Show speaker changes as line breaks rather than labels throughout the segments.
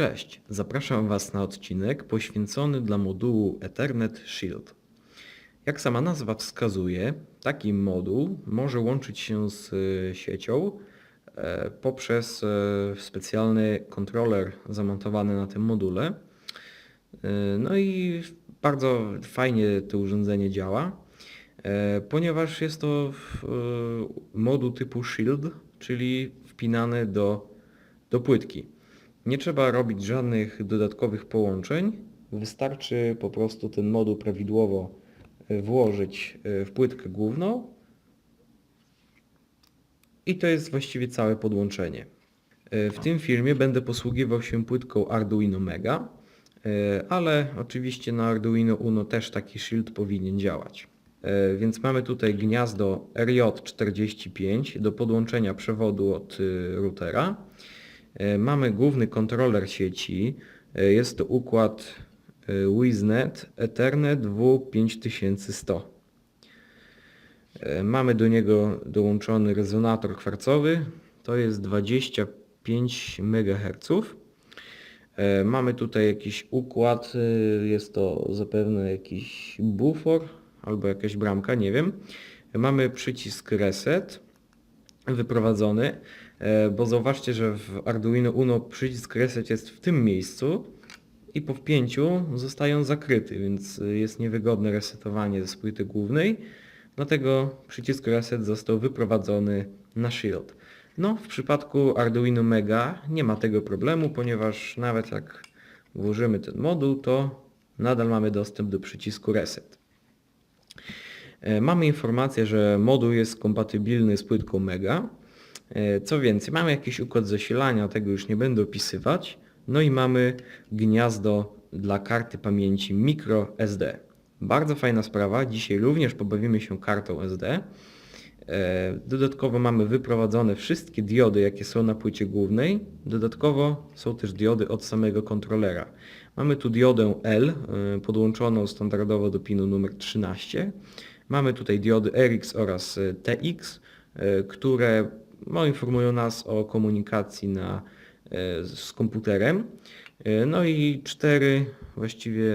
Cześć, zapraszam Was na odcinek poświęcony dla modułu Ethernet Shield. Jak sama nazwa wskazuje, taki moduł może łączyć się z e, siecią e, poprzez e, specjalny kontroler zamontowany na tym module. No i bardzo fajnie to urządzenie działa, ponieważ jest to moduł typu Shield, czyli wpinany do, do płytki. Nie trzeba robić żadnych dodatkowych połączeń. Wystarczy po prostu ten moduł prawidłowo e, włożyć e, w płytkę główną i to jest właściwie całe podłączenie. E, W tym filmie będę posługiwał się płytką Arduino Mega, ale oczywiście na Arduino Uno też taki shield powinien działać. Więc mamy tutaj gniazdo RJ45 do podłączenia przewodu od routera. E, Mamy główny kontroler sieci. E, Jest to układ e, WizNet Ethernet W5100. E, Mamy do niego dołączony rezonator kwarcowy. To jest 25 MHz. Mamy tutaj jakiś układ. Jest to zapewne jakiś bufor albo jakaś bramka, nie wiem. Mamy przycisk reset wyprowadzony, bo zauważcie, że w Arduino Uno przycisk reset jest w tym miejscu i po wpięciu zostaje on zakryty, więc e, jest niewygodne resetowanie z płyty głównej, dlatego przycisk reset został wyprowadzony na shield. No, w przypadku Arduino Mega nie ma tego problemu, ponieważ nawet jak włożymy ten moduł, to nadal mamy dostęp do przycisku reset. E, Mamy informację, że moduł jest kompatybilny z płytką Mega. E, Co więcej, mamy jakiś układ zasilania, tego już nie będę opisywać. No i mamy gniazdo dla karty pamięci microSD. Bardzo fajna sprawa, dzisiaj również pobawimy się kartą SD. E, Dodatkowo mamy wyprowadzone wszystkie diody, jakie są na płycie głównej. Dodatkowo są też diody od samego kontrolera. Mamy tu diodę L e, podłączoną standardowo do pinu numer 13. Mamy tutaj diody RX oraz TX, które no, informują nas o komunikacji na, e, z komputerem. E, No i cztery, właściwie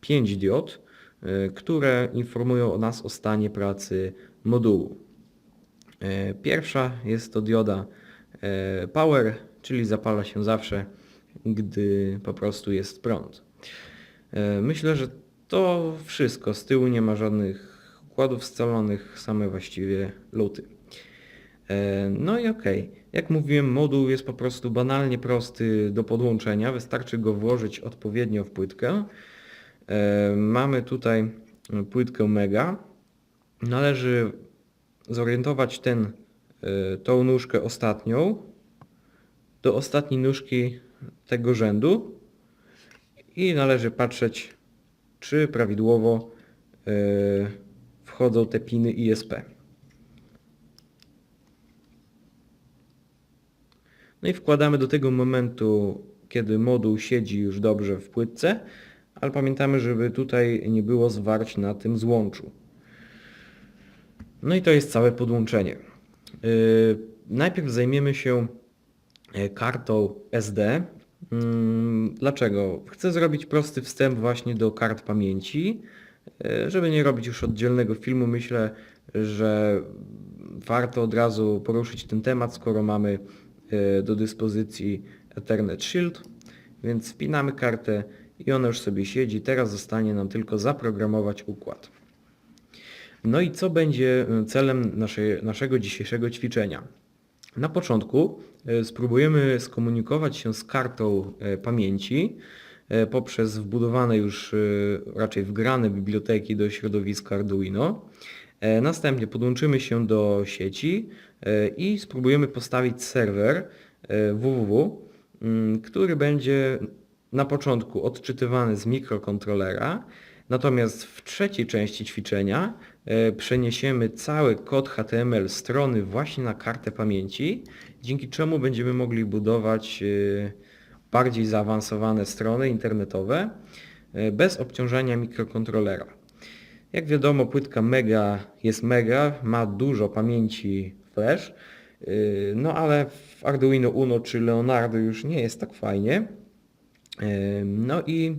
pięć diod, e, które informują o nas o stanie pracy modułu. Pierwsza jest to dioda power, czyli zapala się zawsze, gdy po prostu jest prąd. Myślę, że to wszystko. Z tyłu nie ma żadnych układów scalonych, same właściwie luty. E, No i okej. Jak mówiłem, moduł jest po prostu banalnie prosty do podłączenia. Wystarczy go włożyć odpowiednio w płytkę. E, Mamy tutaj płytkę Mega. Należy zorientować ten, e, tą nóżkę ostatnią do ostatniej nóżki tego rzędu i należy patrzeć, czy prawidłowo e, wchodzą te piny ISP. No i wkładamy do tego momentu, kiedy moduł siedzi już dobrze w płytce, ale pamiętamy, żeby tutaj nie było zwarć na tym złączu. No i to jest całe podłączenie. Yy, Najpierw zajmiemy się e, kartą SD. Mm, Dlaczego? Chcę zrobić prosty wstęp właśnie do kart pamięci. E, Żeby nie robić już oddzielnego filmu, myślę, że warto od razu poruszyć ten temat, skoro mamy do dyspozycji Ethernet Shield. Więc wpinamy kartę i ona już sobie siedzi. Teraz zostanie nam tylko zaprogramować układ. No i co będzie e, celem naszej, naszego dzisiejszego ćwiczenia? Na początku e, spróbujemy skomunikować się z kartą e, pamięci e, poprzez wbudowane już e, raczej wgrane biblioteki do środowiska Arduino. E, Następnie podłączymy się do sieci e, i spróbujemy postawić serwer e, www, mm, który będzie na początku odczytywany z mikrokontrolera, natomiast w trzeciej części ćwiczenia przeniesiemy cały kod HTML strony właśnie na kartę pamięci, dzięki czemu będziemy mogli budować bardziej zaawansowane strony internetowe bez obciążania mikrokontrolera. Jak wiadomo, płytka Mega jest mega, ma dużo pamięci flash, yy, no ale w Arduino Uno czy Leonardo już nie jest tak fajnie. Em, No i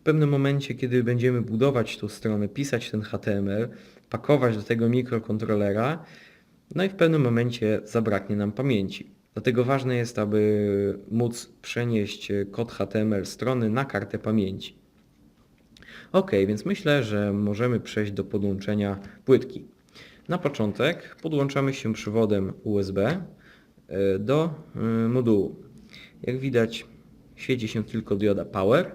w pewnym momencie, kiedy będziemy budować tą stronę, pisać ten HTML, pakować do tego mikrokontrolera, no i w pewnym momencie zabraknie nam pamięci. Dlatego ważne jest, aby móc przenieść e, kod HTML strony na kartę pamięci. Ok, więc myślę, że możemy przejść do podłączenia płytki. Na początek podłączamy się przewodem USB e, do e, modułu. Jak widać świeci się tylko dioda Power.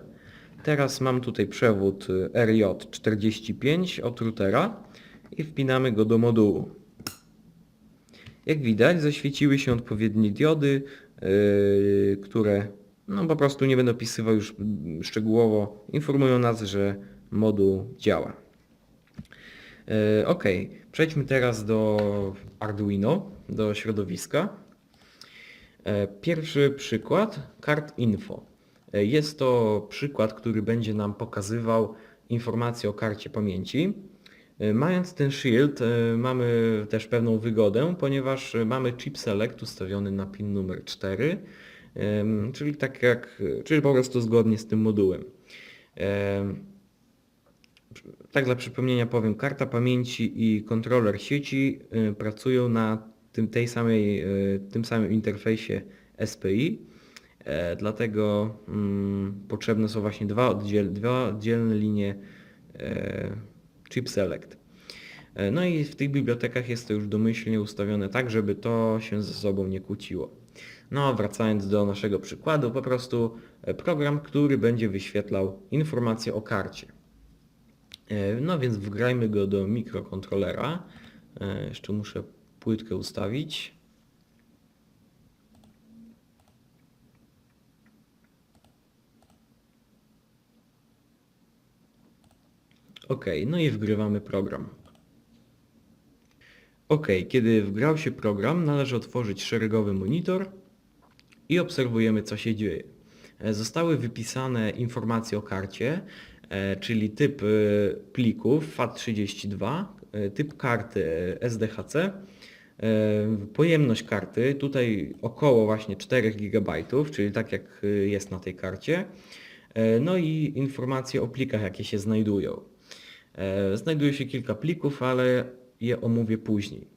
Teraz mam tutaj przewód e, RJ45 od routera i wpinamy go do modułu. Jak widać zaświeciły się odpowiednie diody, yy, które no po prostu nie będę opisywał już mm, szczegółowo, informują nas, że moduł działa. Yy, ok, przejdźmy teraz do Arduino, do środowiska. E, Pierwszy przykład, kart info. E, Jest to przykład, który będzie nam pokazywał informacje o karcie pamięci. E, Mając ten shield e, mamy też pewną wygodę, ponieważ e, mamy chip select ustawiony na pin numer 4, em, czyli tak jak, czyli po prostu zgodnie z tym modułem. Em, tak dla przypomnienia powiem, karta pamięci i kontroler sieci y, pracują na tym, tej samej, y, tym samym interfejsie SPI, e, dlatego mm, potrzebne są właśnie dwa, dwa oddzielne linie e, chip select. E, No i w tych bibliotekach jest to już domyślnie ustawione tak, żeby to się ze sobą nie kłóciło. No, wracając do naszego przykładu, po prostu e, program, który będzie wyświetlał informacje o karcie. E, No więc wgrajmy go do mikrokontrolera. E, Jeszcze muszę płytkę ustawić. Ok, no i wgrywamy program. Ok, kiedy wgrał się program, należy otworzyć szeregowy monitor i obserwujemy co się dzieje. E, Zostały wypisane informacje o karcie, e, czyli typ e, plików FAT32, e, typ karty SDHC, pojemność karty, tutaj około właśnie 4 GB, czyli tak jak jest na tej karcie, no i informacje o plikach jakie się znajdują. Znajduje się kilka plików, ale je omówię później.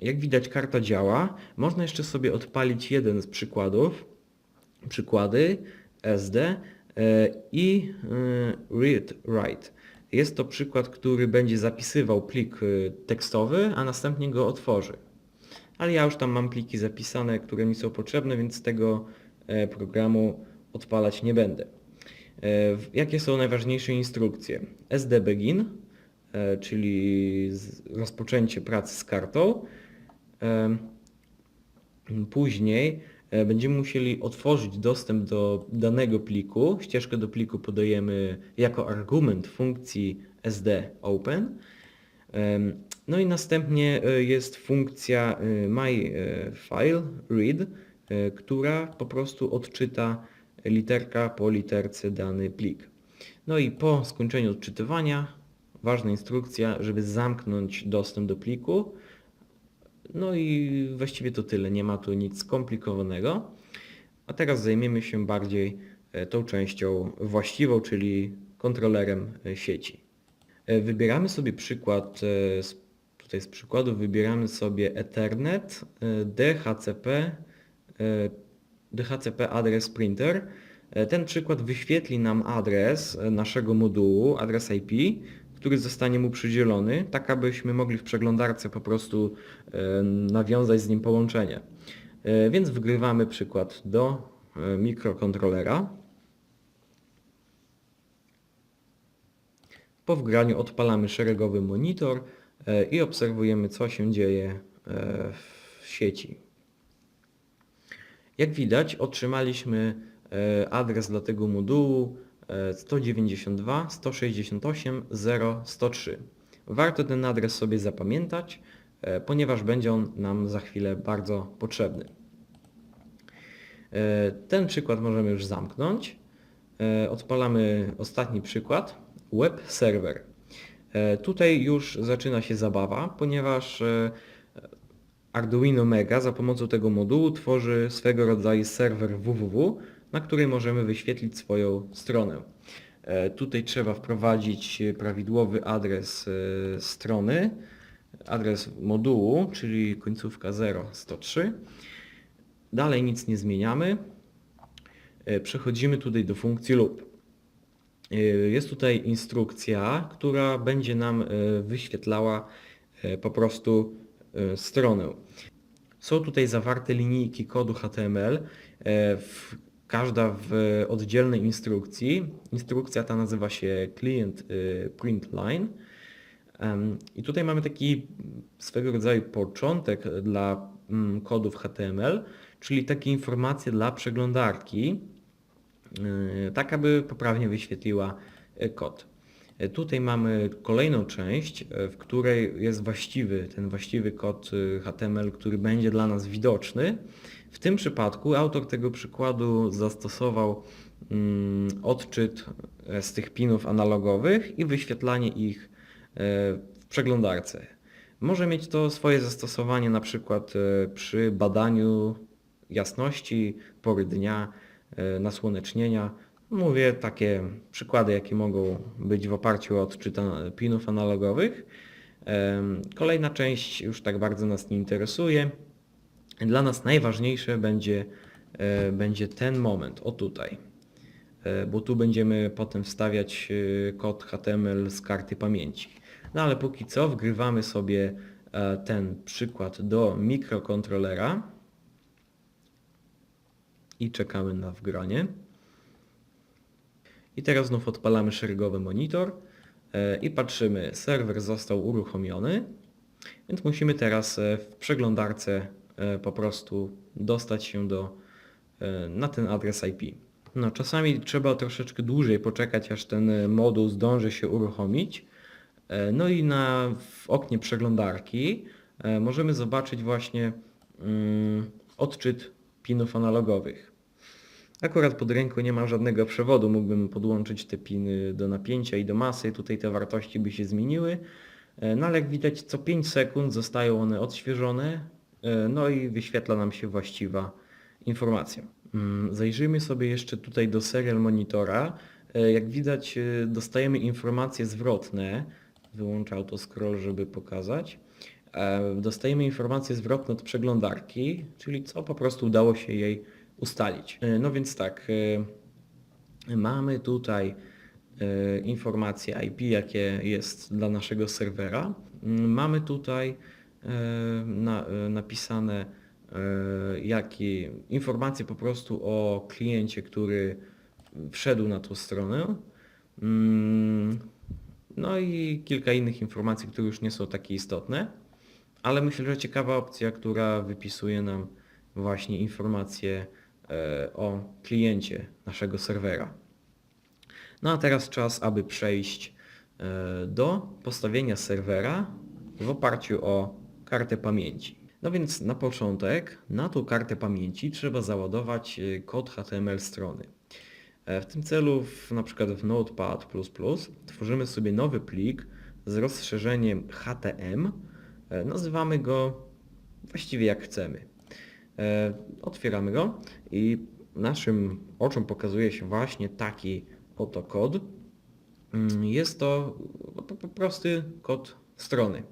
Jak widać karta działa. Można jeszcze sobie odpalić jeden z przykładów, przykłady SD e, i e, read write. Jest to przykład, który będzie zapisywał plik e, tekstowy, a następnie go otworzy. Ale ja już tam mam pliki zapisane, które mi są potrzebne, więc tego programu odpalać nie będę. Jakie są najważniejsze instrukcje? SD begin, czyli rozpoczęcie pracy z kartą. Później e, będziemy musieli otworzyć dostęp do danego pliku. Ścieżkę do pliku podajemy jako argument funkcji SD open. Em, No i następnie e, jest funkcja e, myFile_read, która po prostu odczyta literka po literce dany plik. No i po skończeniu odczytywania ważna instrukcja, żeby zamknąć dostęp do pliku. No i właściwie to tyle, nie ma tu nic skomplikowanego. A teraz zajmiemy się bardziej e, tą częścią właściwą, czyli kontrolerem e, sieci. E, Wybieramy sobie przykład, tutaj z przykładu wybieramy sobie Ethernet, DHCP, DHCP adres printer. Ten przykład wyświetli nam adres naszego modułu, adres IP, który zostanie mu przydzielony, tak abyśmy mogli w przeglądarce po prostu e, nawiązać z nim połączenie. E, Więc wgrywamy przykład do e, mikrokontrolera. Po wgraniu odpalamy szeregowy monitor i obserwujemy co się dzieje w sieci. Jak widać otrzymaliśmy adres dla tego modułu 192 168 0103. Warto ten adres sobie zapamiętać, e, ponieważ będzie on nam za chwilę bardzo potrzebny. E, Ten przykład możemy już zamknąć. E, Odpalamy ostatni przykład, web server. Tutaj już zaczyna się zabawa, ponieważ Arduino Mega za pomocą tego modułu tworzy swego rodzaju serwer www, na której możemy wyświetlić swoją stronę. E, Tutaj trzeba wprowadzić prawidłowy adres e, strony, adres modułu, czyli końcówka 0103. Dalej nic nie zmieniamy. E, Przechodzimy tutaj do funkcji lub. Jest tutaj instrukcja, która będzie nam wyświetlała po prostu stronę. Są tutaj zawarte linijki kodu HTML, w, każda w oddzielnej instrukcji. Instrukcja ta nazywa się Client e, Print Line. I tutaj mamy taki swego rodzaju początek dla mm, kodów HTML, czyli takie informacje dla przeglądarki, yy, tak aby poprawnie wyświetliła e, kod. E, Tutaj mamy kolejną część, e, w której jest właściwy, ten właściwy kod y, HTML, który będzie dla nas widoczny. W tym przypadku autor tego przykładu zastosował mm, odczyt e, z tych pinów analogowych i wyświetlanie ich e, w przeglądarce. Może mieć to swoje zastosowanie na przykład e, przy badaniu jasności, pory dnia, nasłonecznienia. Mówię takie przykłady, jakie mogą być w oparciu o odczyt pinów analogowych. Kolejna część już tak bardzo nas nie interesuje. Dla nas najważniejsze będzie, e, będzie ten moment, o tutaj. E, Bo tu będziemy potem wstawiać e, kod HTML z karty pamięci. No ale póki co wgrywamy sobie ten przykład do mikrokontrolera i czekamy na wgranie. I teraz znów odpalamy szeregowy monitor i patrzymy, serwer został uruchomiony, więc musimy teraz w przeglądarce po prostu dostać się do, e, na ten adres IP. No, czasami trzeba troszeczkę dłużej poczekać, aż ten e, moduł zdąży się uruchomić. E, No i na, w oknie przeglądarki e, możemy zobaczyć właśnie mm, odczyt pinów analogowych. Akurat pod ręką nie mam żadnego przewodu, mógłbym podłączyć te piny do napięcia i do masy, tutaj te wartości by się zmieniły. E, No ale jak widać co 5 sekund zostają one odświeżone, e, no i wyświetla nam się właściwa informacja. Mm, Zajrzyjmy sobie jeszcze tutaj do serial monitora. E, Jak widać e, dostajemy informacje zwrotne. Wyłączę autoscroll, żeby pokazać. E, Dostajemy informacje zwrotne od przeglądarki, czyli co po prostu udało się jej ustalić. E, No więc tak, e, mamy tutaj e, informacje IP, jakie jest dla naszego serwera. Mm, Mamy tutaj e, na, e, napisane e, jakie informacje po prostu o kliencie, który wszedł na tą stronę. Mm, No i kilka innych informacji, które już nie są takie istotne, ale myślę, że ciekawa opcja, która wypisuje nam właśnie informacje e, o kliencie naszego serwera. No a teraz czas, aby przejść e, do postawienia serwera w oparciu o kartę pamięci. No więc na początek na tą kartę pamięci trzeba załadować e, kod HTML strony. E, W tym celu w, na przykład w Notepad++ tworzymy sobie nowy plik z rozszerzeniem HTM. E, Nazywamy go właściwie jak chcemy. E, Otwieramy go i naszym oczom pokazuje się właśnie taki oto kod. Mm, Jest to po- po prosty kod strony.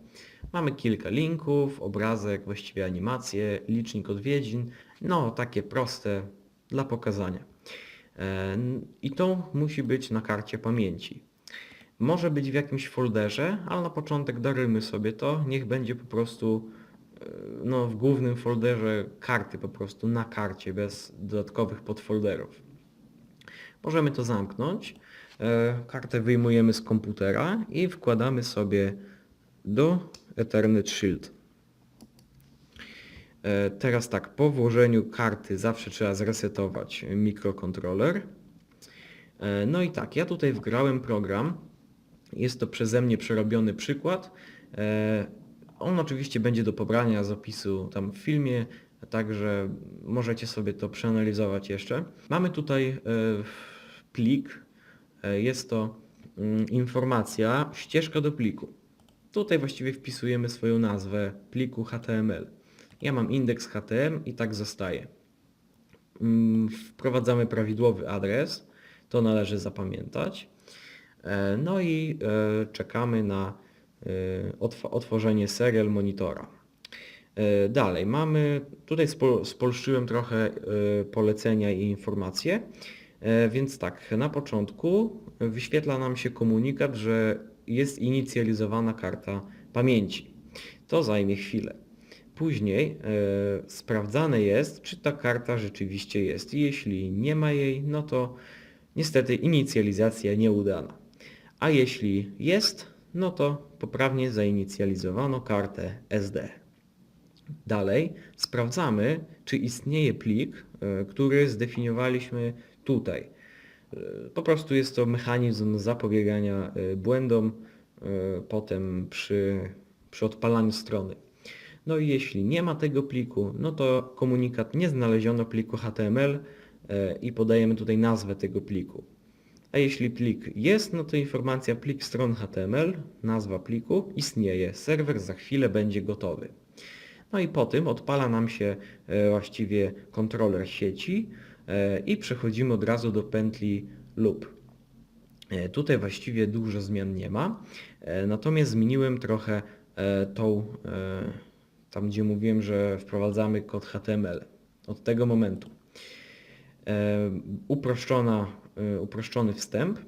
Mamy kilka linków, obrazek, właściwie animacje, licznik odwiedzin, no takie proste dla pokazania. E, I to musi być na karcie pamięci. Może być w jakimś folderze, ale na początek darymy sobie to, niech będzie po prostu e, no, w głównym folderze karty po prostu na karcie, bez dodatkowych podfolderów. Możemy to zamknąć. E, Kartę wyjmujemy z komputera i wkładamy sobie do Ethernet Shield. E, Teraz tak, po włożeniu karty zawsze trzeba zresetować mikrokontroler. E, No i tak, ja tutaj wgrałem program. Jest to przeze mnie przerobiony przykład. E, On oczywiście będzie do pobrania z opisu tam w filmie, także możecie sobie to przeanalizować jeszcze. Mamy tutaj plik. Jest to mm, informacja, ścieżka do pliku. Tutaj właściwie wpisujemy swoją nazwę pliku HTML. Ja mam indeks HTML i tak zostaje. mm, wprowadzamy prawidłowy adres, to należy zapamiętać. E, No i e, czekamy na e, otw- otworzenie serial monitora. Dalej, mamy, tutaj spo- spolszczyłem trochę polecenia i informacje, więc tak, na początku wyświetla nam się komunikat, że jest inicjalizowana karta pamięci. To zajmie chwilę. Później e, sprawdzane jest, czy ta karta rzeczywiście jest. Jeśli nie ma jej, no to niestety inicjalizacja nieudana. A jeśli jest, no to poprawnie zainicjalizowano kartę SD. Dalej sprawdzamy, czy istnieje plik, e, który zdefiniowaliśmy tutaj. E, Po prostu jest to mechanizm zapobiegania e, błędom e, potem przy, przy odpalaniu strony. No i jeśli nie ma tego pliku, no to komunikat nie znaleziono pliku HTML i podajemy tutaj nazwę tego pliku. A jeśli plik jest, no to informacja plik stron HTML, nazwa pliku istnieje, serwer za chwilę będzie gotowy. No i po tym odpala nam się właściwie kontroler sieci i przechodzimy od razu do pętli loop. E, Tutaj właściwie dużo zmian nie ma, e, natomiast zmieniłem trochę e, tą, e, tam gdzie mówiłem, że wprowadzamy kod HTML. Od tego momentu. E, Uproszczona, e, uproszczony wstęp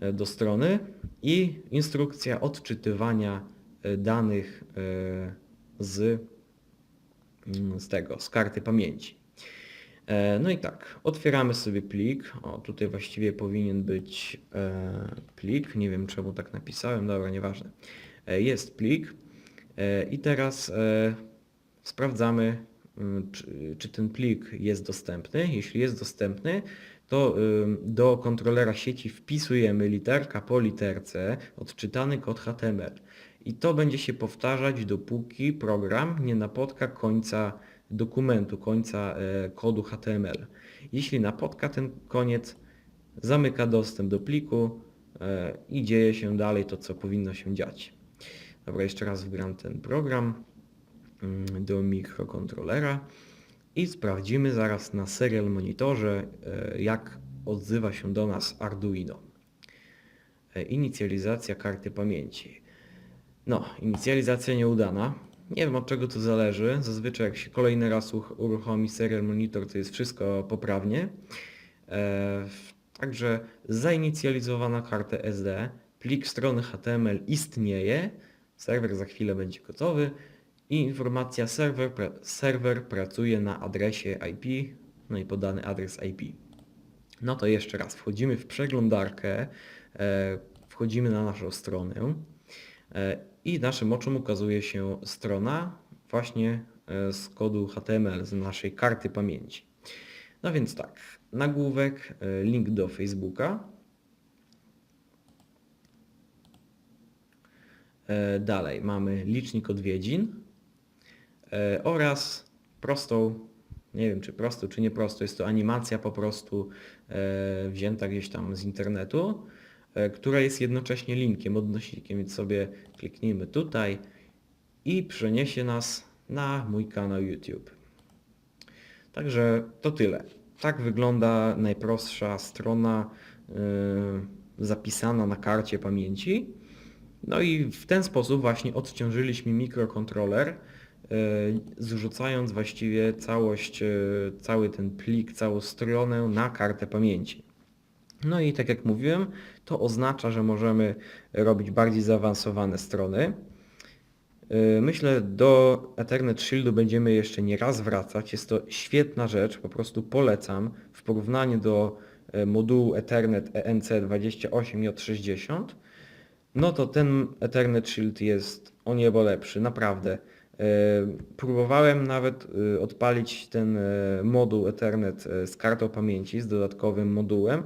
e, do strony i instrukcja odczytywania e, danych e, z, mm, z tego, z karty pamięci. E, No i tak, otwieramy sobie plik. O, tutaj właściwie powinien być e, plik. Nie wiem czemu tak napisałem, dobra, nieważne. E, Jest plik i teraz sprawdzamy, mm, czy, czy ten plik jest dostępny. Jeśli jest dostępny, to do kontrolera sieci wpisujemy literka po literce odczytany kod HTML. I to będzie się powtarzać, dopóki program nie napotka końca dokumentu, końca e, kodu HTML. Jeśli napotka ten koniec, zamyka dostęp do pliku e, i dzieje się dalej to, co powinno się dziać. Dobra, jeszcze raz wgram ten program mm, do mikrokontrolera i sprawdzimy zaraz na serial monitorze, e, jak odzywa się do nas Arduino. Inicjalizacja karty pamięci. No, inicjalizacja nieudana. Nie wiem od czego to zależy. Zazwyczaj jak się kolejny raz uch- uruchomi serial monitor, to jest wszystko poprawnie. E, Także zainicjalizowana karta SD, plik strony HTML istnieje, serwer za chwilę będzie gotowy i informacja serwer, serwer pracuje na adresie IP, no i podany adres IP. No to jeszcze raz, wchodzimy w przeglądarkę, e, wchodzimy na naszą stronę i naszym oczom ukazuje się strona właśnie e, z kodu HTML, z naszej karty pamięci. No więc tak, nagłówek, e, link do Facebooka. E, Dalej mamy licznik odwiedzin e, oraz prostą, nie wiem czy prosto czy nie prosto, jest to animacja po prostu e, wzięta gdzieś tam z internetu, e, która jest jednocześnie linkiem, odnośnikiem, więc sobie kliknijmy tutaj i przeniesie nas na mój kanał YouTube. Także to tyle. Tak wygląda najprostsza strona yy, zapisana na karcie pamięci. No i w ten sposób właśnie odciążyliśmy mikrokontroler, yy, zrzucając właściwie całość, yy, cały ten plik, całą stronę na kartę pamięci. No i tak jak mówiłem, to oznacza, że możemy robić bardziej zaawansowane strony. Yy, Myślę, do Ethernet Shieldu będziemy jeszcze nie raz wracać. Jest to świetna rzecz, po prostu polecam. W porównaniu do e, modułu Ethernet E ENC28J60, no to ten Ethernet Shield jest o niebo lepszy, naprawdę. E, Próbowałem nawet e, odpalić ten e, moduł Ethernet z kartą pamięci, z dodatkowym modułem.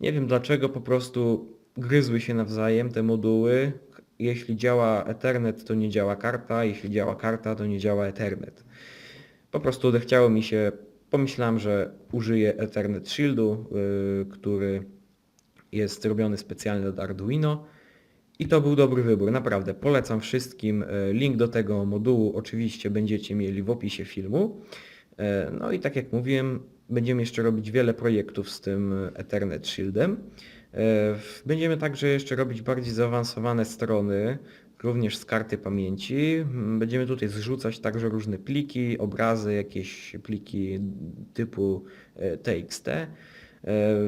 Nie wiem dlaczego, po prostu gryzły się nawzajem te moduły. Jeśli działa Ethernet, to nie działa karta, jeśli działa karta, to nie działa Ethernet. Po prostu odechciało mi się, pomyślałem, że użyję Ethernet Shieldu, yy, który jest robiony specjalnie do Arduino. I to był dobry wybór, naprawdę. Polecam wszystkim. Yy, Link do tego modułu oczywiście będziecie mieli w opisie filmu. E, No i tak jak mówiłem, będziemy jeszcze robić wiele projektów z tym Ethernet Shieldem. E, Będziemy także jeszcze robić bardziej zaawansowane strony, również z karty pamięci. Będziemy tutaj zrzucać także różne pliki, obrazy, jakieś pliki typu e, TXT. E,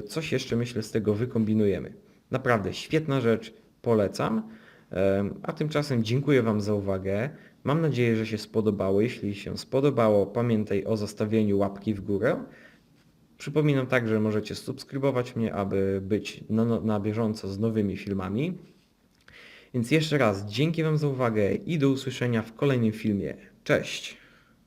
Coś jeszcze myślę z tego wykombinujemy. Naprawdę świetna rzecz, polecam. E, A tymczasem dziękuję Wam za uwagę. Mam nadzieję, że się spodobało. Jeśli się spodobało, pamiętaj o zostawieniu łapki w górę. Przypominam także, że możecie subskrybować mnie, aby być na, na bieżąco z nowymi filmami. Więc jeszcze raz dzięki Wam za uwagę i do usłyszenia w kolejnym filmie. Cześć!